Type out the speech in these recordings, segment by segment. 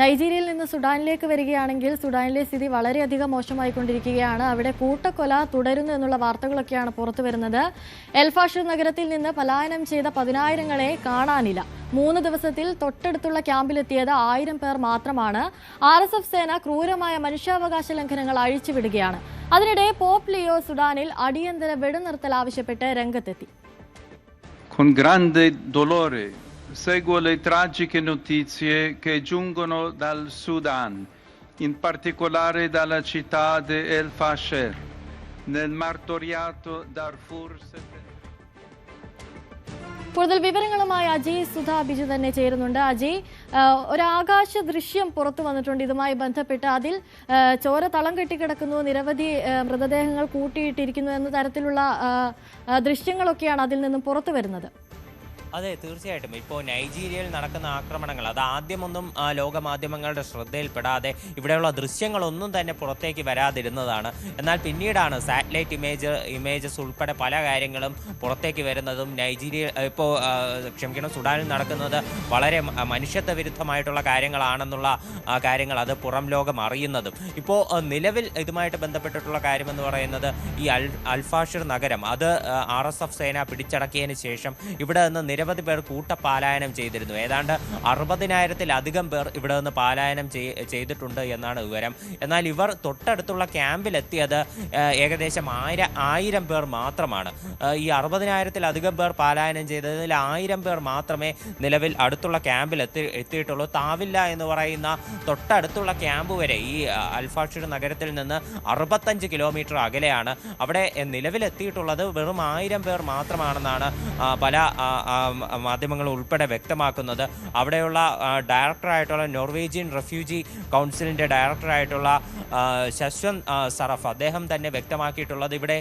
നൈജീരിയയിൽ നിന്ന് സുഡാനിലേക്ക് വരികയാണെങ്കിൽ സുഡാനിലെ സ്ഥിതി വളരെയധികം മോശമായിക്കൊണ്ടിരിക്കുകയാണ്. അവിടെ കൂട്ടക്കൊല തുടരുന്നു എന്നുള്ള വാർത്തകളൊക്കെയാണ് പുറത്തു വരുന്നത്. എൽഫാഷർ നഗരത്തിൽ നിന്ന് പലായനം ചെയ്ത പതിനായിരങ്ങളെ കാണാനില്ല. മൂന്ന് ദിവസത്തിൽ തൊട്ടടുത്തുള്ള ക്യാമ്പിലെത്തിയത് ആയിരം പേർ മാത്രമാണ്. ആർ എസ് എഫ് സേന ക്രൂരമായ മനുഷ്യാവകാശ ലംഘനങ്ങൾ അഴിച്ചുവിടുകയാണ്. അതിനിടെ പോപ്പ് ലിയോ സുഡാനിൽ അടിയന്തര വെടിനിർത്തൽ ആവശ്യപ്പെട്ട് രംഗത്തെത്തി. Con grande dolore seguo le tragiche notizie che giungono dal Sudan, in particolare dalla città di El Fasher, nel martoriato Darfur കൂടുതൽ വിവരങ്ങളുമായി അജയ് സുധ ബിജു തന്നെ ചേരുന്നുണ്ട്. അജയ് ഒരാകാശ ദൃശ്യം പുറത്തു വന്നിട്ടുണ്ട്. ഇതുമായി ബന്ധപ്പെട്ട് അതിൽ ചോര തളം കെട്ടിക്കിടക്കുന്നു നിരവധി മൃതദേഹങ്ങൾ കൂട്ടിയിട്ടിരിക്കുന്നു എന്ന തരത്തിലുള്ള ദൃശ്യങ്ങളൊക്കെയാണ് അതിൽ നിന്നും പുറത്തു വരുന്നത്. അതെ തീർച്ചയായിട്ടും. ഇപ്പോൾ നൈജീരിയയിൽ നടക്കുന്ന ആക്രമണങ്ങൾ അത് ആദ്യമൊന്നും ലോകമാധ്യമങ്ങളുടെ ശ്രദ്ധയിൽപ്പെടാതെ ഇവിടെയുള്ള ദൃശ്യങ്ങളൊന്നും തന്നെ പുറത്തേക്ക് വരാതിരുന്നതാണ്. എന്നാൽ പിന്നീടാണ് സാറ്റലൈറ്റ് ഇമേജ് ഇമേജസ് ഉൾപ്പെടെ പല കാര്യങ്ങളും പുറത്തേക്ക് വരുന്നതും നൈജീരിയ ഇപ്പോൾ ക്ഷമിക്കണം സുഡാനിൽ നടക്കുന്നത് വളരെ മനുഷ്യത്വ വിരുദ്ധമായിട്ടുള്ള കാര്യങ്ങളാണെന്നുള്ള കാര്യങ്ങൾ അത് പുറം ലോകം അറിയുന്നതും. ഇപ്പോൾ നിലവിൽ ഇതുമായിട്ട് ബന്ധപ്പെട്ടിട്ടുള്ള കാര്യമെന്ന് പറയുന്നത് ഈ അൽ അൽഫാഷിർ നഗരം അത് ആർ എസ് എഫ് സേന പിടിച്ചടക്കിയതിന് ശേഷം ഇവിടെ നിന്ന് നിരവധി പേർ കൂട്ട പാലായനം ചെയ്തിരുന്നു. ഏതാണ്ട് അറുപതിനായിരത്തിലധികം പേർ ഇവിടെ നിന്ന് പാലായനം ചെയ്തിട്ടുണ്ട് എന്നാണ് വിവരം. എന്നാൽ ഇവർ തൊട്ടടുത്തുള്ള ക്യാമ്പിലെത്തിയത് ഏകദേശം ആയിരം ആയിരം പേർ മാത്രമാണ്. ഈ അറുപതിനായിരത്തിലധികം പേർ പാലായനം ചെയ്തതിൽ ആയിരം പേർ മാത്രമേ നിലവിൽ അടുത്തുള്ള ക്യാമ്പിൽ എത്തി എത്തിയിട്ടുള്ളൂ. താവില്ല എന്ന് പറയുന്ന തൊട്ടടുത്തുള്ള ക്യാമ്പ് വരെ ഈ ആ, നഗരത്തിൽ നിന്ന് അറുപത്തഞ്ച് കിലോമീറ്റർ അകലെയാണ്. അവിടെ നിലവിലെത്തിയിട്ടുള്ളത് വെറും ആയിരം പേർ മാത്രമാണെന്നാണ് പല മാധ്യമങ്ങൾ ഉൾപ്പെടെ വ്യക്തമാക്കുന്നത്. അവിടെയുള്ള ഡയറക്ടറായിട്ടുള്ള നോർവേജിയൻ റെഫ്യൂജി കൗൺസിലിന്റെ ഡയറക്ടറായിട്ടുള്ള ശശ്വന്ത് സറഫ് അദ്ദേഹം തന്നെ വ്യക്തമാക്കിയിട്ടുള്ളത് ഇവിടെ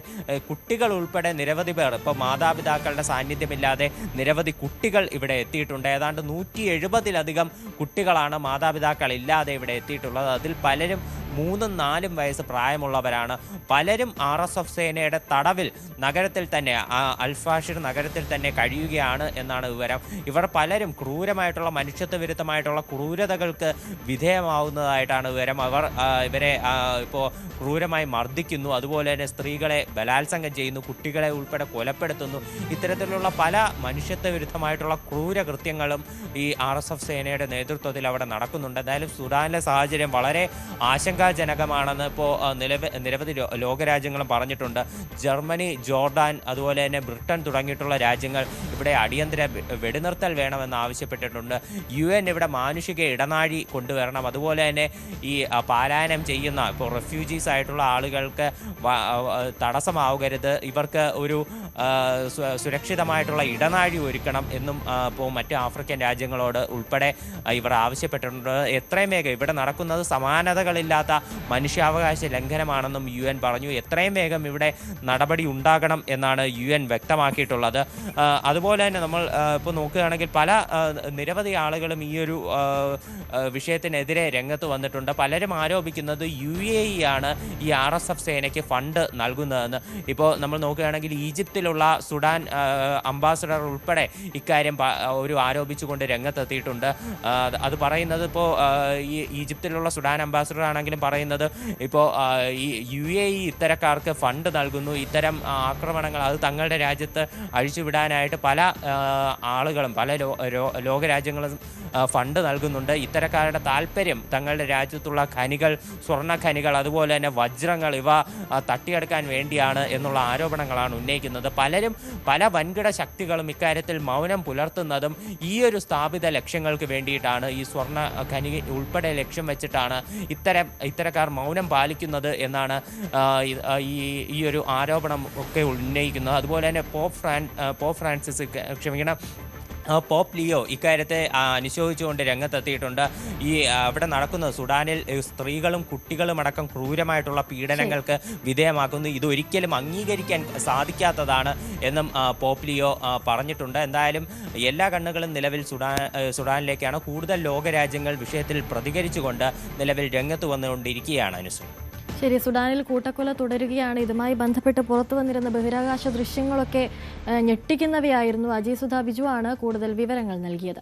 കുട്ടികൾ ഉൾപ്പെടെ നിരവധി പേർ ഇപ്പോൾ മാതാപിതാക്കളുടെ സാന്നിധ്യമില്ലാതെ നിരവധി കുട്ടികൾ ഇവിടെ എത്തിയിട്ടുണ്ട്. ഏതാണ്ട് നൂറ്റി എഴുപതിലധികം കുട്ടികളാണ് മാതാപിതാക്കൾ ഇല്ലാതെ ഇവിടെ എത്തിയിട്ടുള്ളത്. അതിൽ പലരും മൂന്നും നാലും വയസ്സ് പ്രായമുള്ളവരാണ്. പലരും ആർ എസ് എഫ് സേനയുടെ തടവിൽ നഗരത്തിൽ തന്നെ അൽഫാഷിർ നഗരത്തിൽ തന്നെ കഴിയുകയാണ് എന്നാണ് വിവരം. ഇവർ പലരും ക്രൂരമായിട്ടുള്ള മനുഷ്യത്വ വിരുദ്ധമായിട്ടുള്ള ക്രൂരതകൾക്ക് വിധേയമാവുന്നതായിട്ടാണ് വിവരം. അവർ ഇവരെ ഇപ്പോൾ ക്രൂരമായി മർദ്ദിക്കുന്നു. അതുപോലെ തന്നെ സ്ത്രീകളെ ബലാത്സംഗം ചെയ്യുന്നു കുട്ടികളെ ഉൾപ്പെടെ കൊലപ്പെടുത്തുന്നു. ഇത്തരത്തിലുള്ള പല മനുഷ്യത്വ വിരുദ്ധമായിട്ടുള്ള ക്രൂര കൃത്യങ്ങളും ഈ ആർ എസ് എഫ് സേനയുടെ നേതൃത്വത്തിൽ അവിടെ നടക്കുന്നുണ്ട്. എന്തായാലും സുഡാനിലെ സാഹചര്യം വളരെ ആശങ്കാജനകമാണെന്ന് ഇപ്പോൾ നിലവ് നിരവധി ലോകരാജ്യങ്ങളും പറഞ്ഞിട്ടുണ്ട്. ജർമ്മനി ജോർഡാൻ അതുപോലെ തന്നെ ബ്രിട്ടൻ തുടങ്ങിയിട്ടുള്ള രാജ്യങ്ങൾ ഇവിടെ അടിയന്തര വെടിനിർത്തൽ വേണമെന്ന് ആവശ്യപ്പെട്ടിട്ടുണ്ട്. യു എൻ ഇവിടെ മാനുഷിക ഇടനാഴി കൊണ്ടുവരണം. അതുപോലെ തന്നെ ഈ പാലായനം ചെയ്യുന്ന ഇപ്പോൾ റെഫ്യൂജീസ് ആയിട്ടുള്ള ആളുകൾക്ക് തടസ്സമാവരുത്. ഇവർക്ക് ഒരു സുരക്ഷിതമായിട്ടുള്ള ഇടനാഴി ഒരുക്കണം എന്നും ഇപ്പോൾ മറ്റ് ആഫ്രിക്കൻ രാജ്യങ്ങളോട് ഉൾപ്പെടെ ഇവർ ആവശ്യപ്പെട്ടിട്ടുണ്ട്. എത്രയും വേഗം ഇവിടെ നടക്കുന്നത് സമാനതകളില്ലാത്ത മനുഷ്യാവകാശ ലംഘനമാണെന്നും യു എൻ പറഞ്ഞു. എത്രയും വേഗം ഇവിടെ നടപടി ഉണ്ടാകണം എന്നാണ് യു എൻ വ്യക്തമാക്കിയിട്ടുള്ളത്. അതുപോലെ തന്നെ നമ്മൾ ഇപ്പോൾ നോക്കുകയാണെങ്കിൽ പല നിരവധി ആളുകളും ഈ ഒരു വിഷയത്തിനെതിരെ രംഗത്ത് വന്നിട്ടുണ്ട്. പലരും ആരോപിക്കുന്നത് യു എ ഇ ആണ് ഈ ആർ എസ് എഫ് സേനയ്ക്ക് ഫണ്ട് നൽകുന്നതെന്ന്. ഇപ്പോൾ നമ്മൾ നോക്കുകയാണെങ്കിൽ ഈജിപ്തിലുള്ള സുഡാൻ അംബാസഡർ ഉൾപ്പെടെ ഇക്കാര്യം ഒരു ആരോപിച്ചുകൊണ്ട് രംഗത്തെത്തിയിട്ടുണ്ട്. അത് പറയുന്നത് ഇപ്പോൾ ഈ ഈജിപ്തിലുള്ള സുഡാൻ അംബാസഡർ ആണെങ്കിലും പറയുന്നത്. ഇപ്പോൾ ഈ യു എ ഇ ഇത്തരക്കാർക്ക് ഫണ്ട് നൽകുന്നു. ഇത്തരം ആക്രമണങ്ങൾ അത് തങ്ങളുടെ രാജ്യത്ത് അഴിച്ചുവിടാനായിട്ട് പല ആളുകളും പല ലോകരാജ്യങ്ങളും ഫണ്ട് നൽകുന്നുണ്ട്. ഇത്തരക്കാരുടെ താല്പര്യം തങ്ങളുടെ രാജ്യത്തുള്ള ഖനികൾ സ്വർണ ഖനികൾ അതുപോലെ തന്നെ വജ്രങ്ങൾ ഇവ തട്ടിയെടുക്കാൻ വേണ്ടിയാണ് എന്നുള്ള ആരോപണങ്ങളാണ് ഉന്നയിക്കുന്നത്. പലരും പല വൻകിട ശക്തികളും ഇക്കാര്യത്തിൽ മൗനം പുലർത്തുന്നതും ഈ ഒരു സ്ഥാപിത ലക്ഷ്യങ്ങൾക്ക് വേണ്ടിയിട്ടാണ് ഈ സ്വർണ ഖനി ഉൾപ്പെടെ ലക്ഷ്യം വെച്ചിട്ടാണ് ഇത്തരം ഇത്തരക്കാർ മൗനം പാലിക്കുന്നത് എന്നാണ് ഈ- ഈ ഒരു ആരോപണം ഒക്കെ ഉന്നയിക്കുന്നത്. അതുപോലെ തന്നെ പോപ്പ് ഫ്രാൻ പോപ്പ് ഫ്രാൻസിസ് ക്ഷമിക്കണം പോപ്പ് ലിയോ ഇക്കാര്യത്തെ അനുശോചിച്ചുകൊണ്ട് രംഗത്തെത്തിയിട്ടുണ്ട്. ഈ അവിടെ നടക്കുന്ന സുഡാനിൽ സ്ത്രീകളും കുട്ടികളും അടക്കം ക്രൂരമായിട്ടുള്ള പീഡനങ്ങൾക്ക് വിധേയമാക്കുന്നു. ഇതൊരിക്കലും അംഗീകരിക്കാൻ സാധിക്കാത്തതാണ് എന്നും പോപ്പ് ലിയോ പറഞ്ഞിട്ടുണ്ട്. എന്തായാലും എല്ലാ കണ്ണുകളും നിലവിൽ സുഡാൻ സുഡാനിലേക്കാണ്. കൂടുതൽ ലോകരാജ്യങ്ങൾ വിഷയത്തിൽ പ്രതികരിച്ചുകൊണ്ട് നിലവിൽ രംഗത്ത് വന്നുകൊണ്ടിരിക്കുകയാണ് അനുസു ശരി സുഡാനിൽ കൂട്ടക്കൊല തുടരുകയാണ്. ഇതുമായി ബന്ധപ്പെട്ട് പുറത്തു വന്നിരുന്ന ബഹിരാകാശ ദൃശ്യങ്ങളൊക്കെ ഞെട്ടിക്കുന്നവയായിരുന്നു. അജയ് സുധാ ബിജു ആണ് കൂടുതൽ വിവരങ്ങൾ നൽകിയത്.